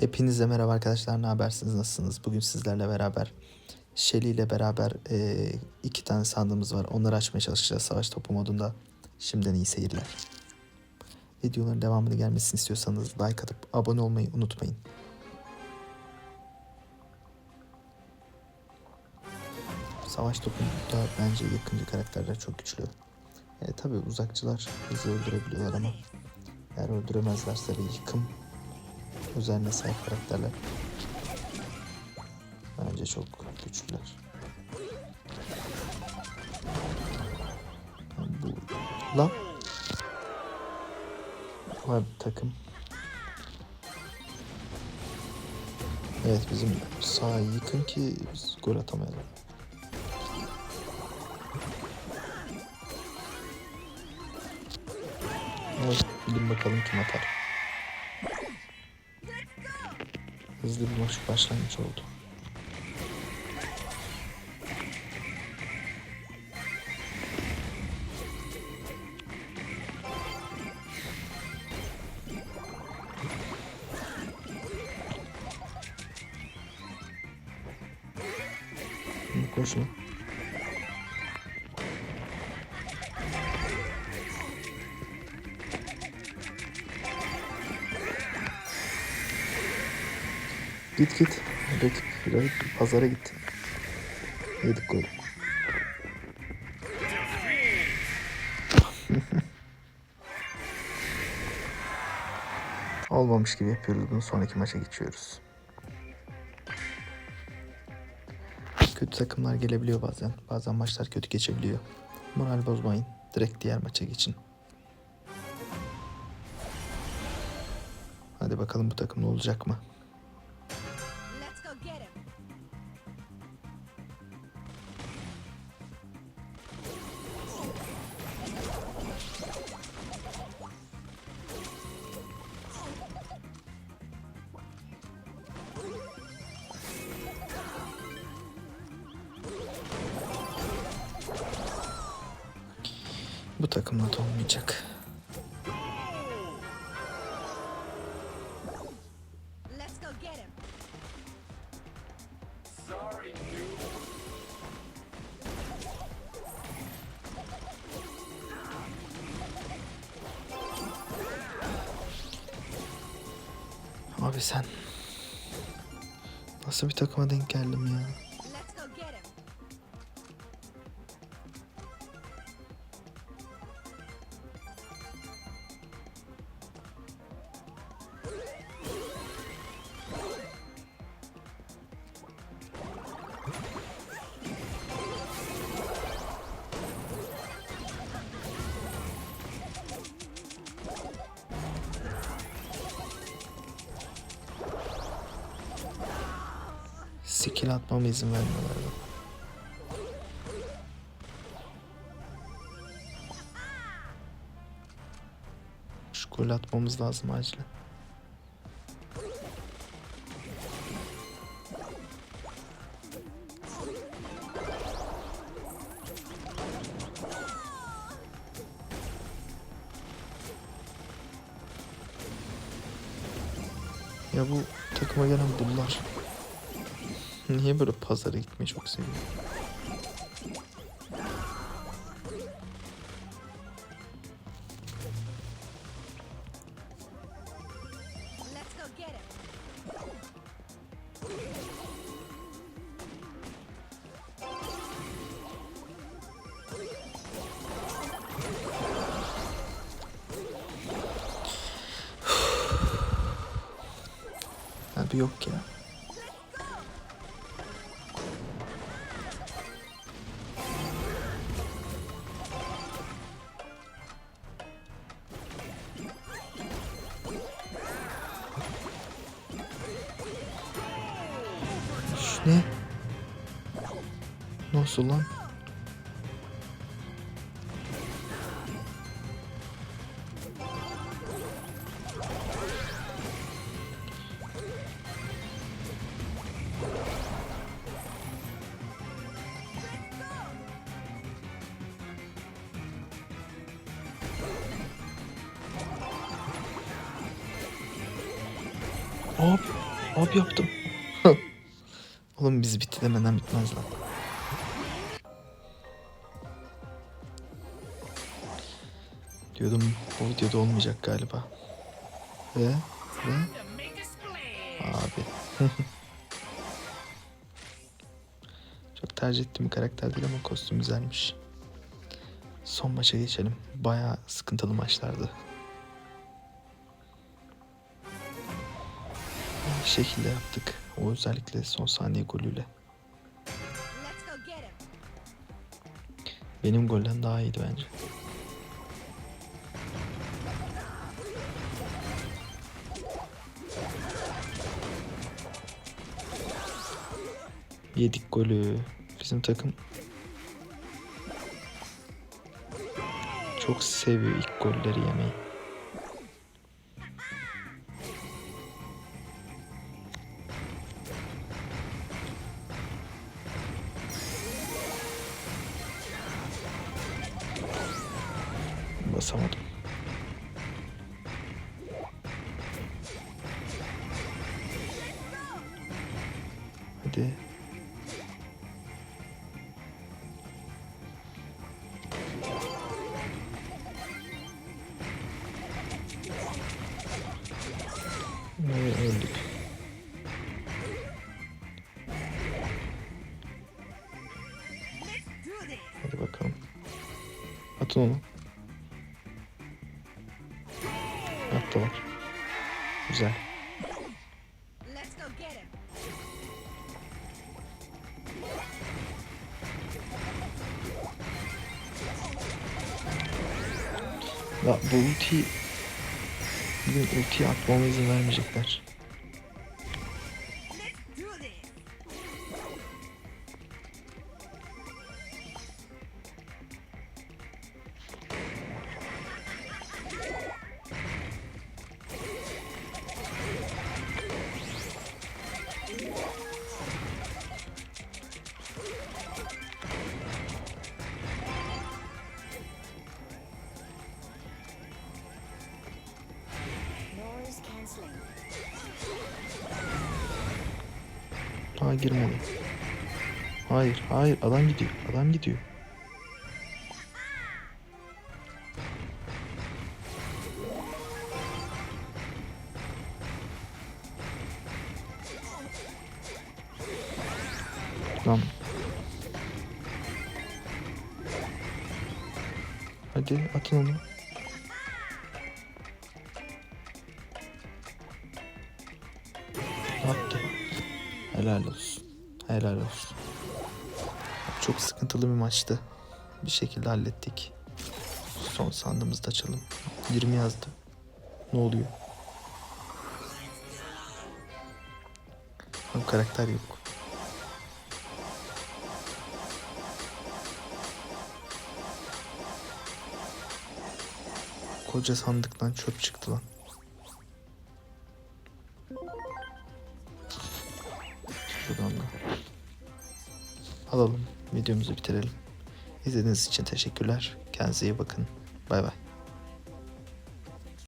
Hepinize merhaba arkadaşlar. Ne habersiniz? Nasılsınız? Bugün sizlerle beraber Shelly ile beraber e, iki tane sandığımız var. Onları açmaya çalışacağız savaş topu modunda. Şimdiden iyi seyirler. Videoların devamını gelmesini istiyorsanız like atıp abone olmayı unutmayın. Savaş topunda bence yakıncı karakterler çok güçlü. E, tabi uzakçılar hızlı öldürebiliyorlar ama eğer öldüremezlerse de yıkım özelliğine sahip karakterler bence çok güçlüler. Bu lan var takım. Evet bizim sağ yıkın ki biz gol atamayalım. Evet, bilin bakalım kim atar. Hızlı bir maç başlangıç oldu. Şimdi Koşun. Git git. Rakip, rakip pazara gitti. Yedik golü. Olmamış gibi yapıyoruz bunu. Sonraki maça geçiyoruz. Kötü takımlar gelebiliyor bazen. Bazen maçlar kötü geçebiliyor. Moral bozmayın. Direkt diğer maça geçin. Hadi bakalım bu takım ne olacak mı? Takımla da olmayacak. Abi sen nasıl bir takıma denk geldim ya? Skill atmama izin vermiyorlar. bak. Şu gol atmamız lazım acilen. Ya bu takıma gelen bunlar. Niye böyle pazara gitmeyi çok seviyorum? Abi yok ya. Ne? Nasıl lan? Abi Abi yaptım. Oğlum biz bitti demeden bitmez lan. Diyordum bu videoda olmayacak galiba. Ve ve abi. Çok tercih ettiğim bir karakter değil ama kostüm güzelmiş. Son maça geçelim. Bayağı sıkıntılı maçlardı. Şekilde yaptık. O özellikle son saniye golüyle. Benim golden daha iyiydi bence. Yedik golü. Bizim takım çok seviyor ilk golleri yemeyi. Basamadım. Hadi. Ve öldük. Hadi bakalım. Atın onu. Güzel. Go get him. Ya bu ulti bugün ultiyi atmama izin vermeyecekler. Ha girmedi. Hayır, hayır. Adam gidiyor. Adam gidiyor. Lan. Hadi atın onu. Helal olsun. Helal olsun. Çok sıkıntılı bir maçtı. Bir şekilde hallettik. Son sandığımızda açalım. 20 yazdı. Ne oluyor? Abi karakter yok. Koca sandıktan çöp çıktı lan. Şuradan da. Alalım. Videomuzu bitirelim. İzlediğiniz için teşekkürler. Kendinize iyi bakın. Bay bay.